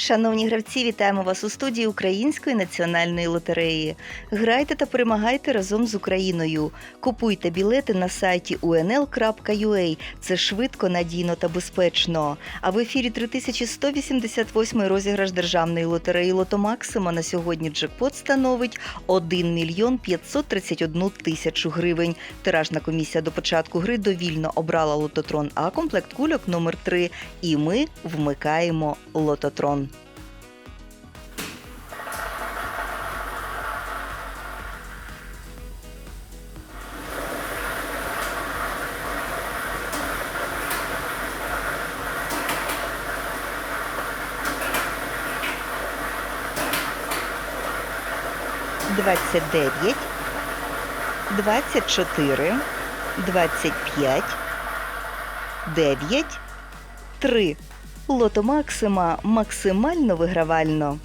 Шановні гравці, вітаємо вас у студії Української національної лотереї. Грайте та перемагайте разом з Україною. Купуйте білети на сайті unl.ua. Це швидко, надійно та безпечно. А в ефірі 3188 розіграш державної лотереї Лото Максима на сьогодні джекпот становить 1 мільйон 531 тисячу гривень. Тиражна комісія до початку гри довільно обрала лототрон А комплект кульок номер 3 І ми вмикаємо лототрон. Двадцять дев'ять, двадцять чотири, двадцять п'ять, дев'ять, три. Лото Максима максимально вигравально.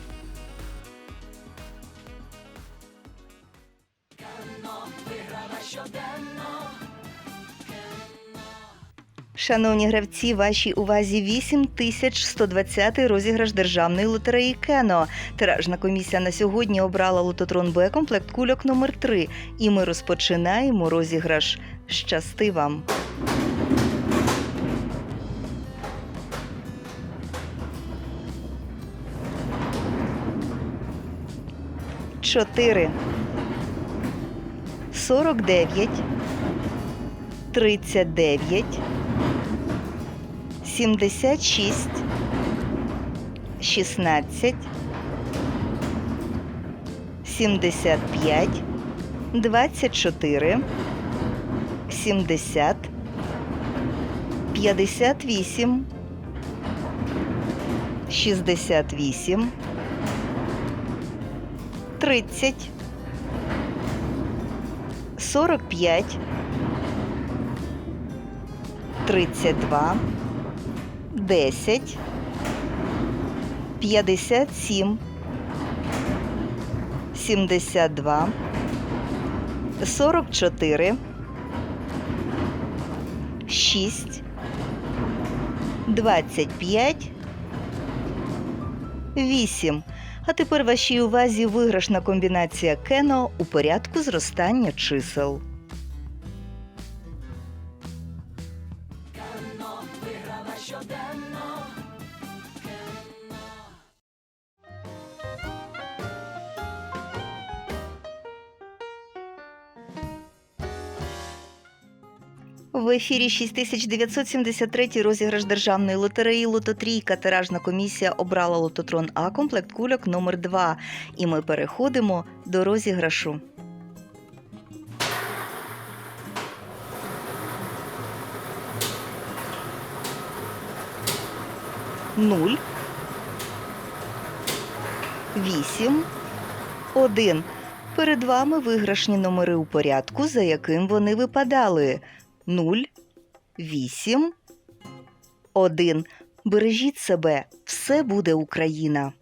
Шановні гравці, вашій увазі 8120 розіграш державної лотереї Кено. Тиражна комісія на сьогодні обрала лототрон Б комплект кульок номер 3 І ми розпочинаємо розіграш. Щасти вам! Чотири. Сорок дев'ять. Тридцять дев'ять. Сімдесят шість. Шістнадцять. Сімдесят п'ять. Двадцять чотири. Сімдесят. П'ятдесят вісім. Шістдесят вісім. Тридцять. Сорок п'ять. Тридцять два. Десять. П'ятдесят сім. Сімдесят два. Сорок чотири. Шість. Двадцять п'ять. Вісім. А тепер вашій увазі виграшна комбінація Кено у порядку зростання чисел. В ефірі 6973 розіграш державної лотереї Лототрійка. Тиражна комісія обрала лототрон А комплект кульок номер 2 І ми переходимо до розіграшу. Нуль. Вісім. Один. Перед вами виграшні номери у порядку, за яким вони випадали. 0, 8, 1. Бережіть себе, все буде Україна.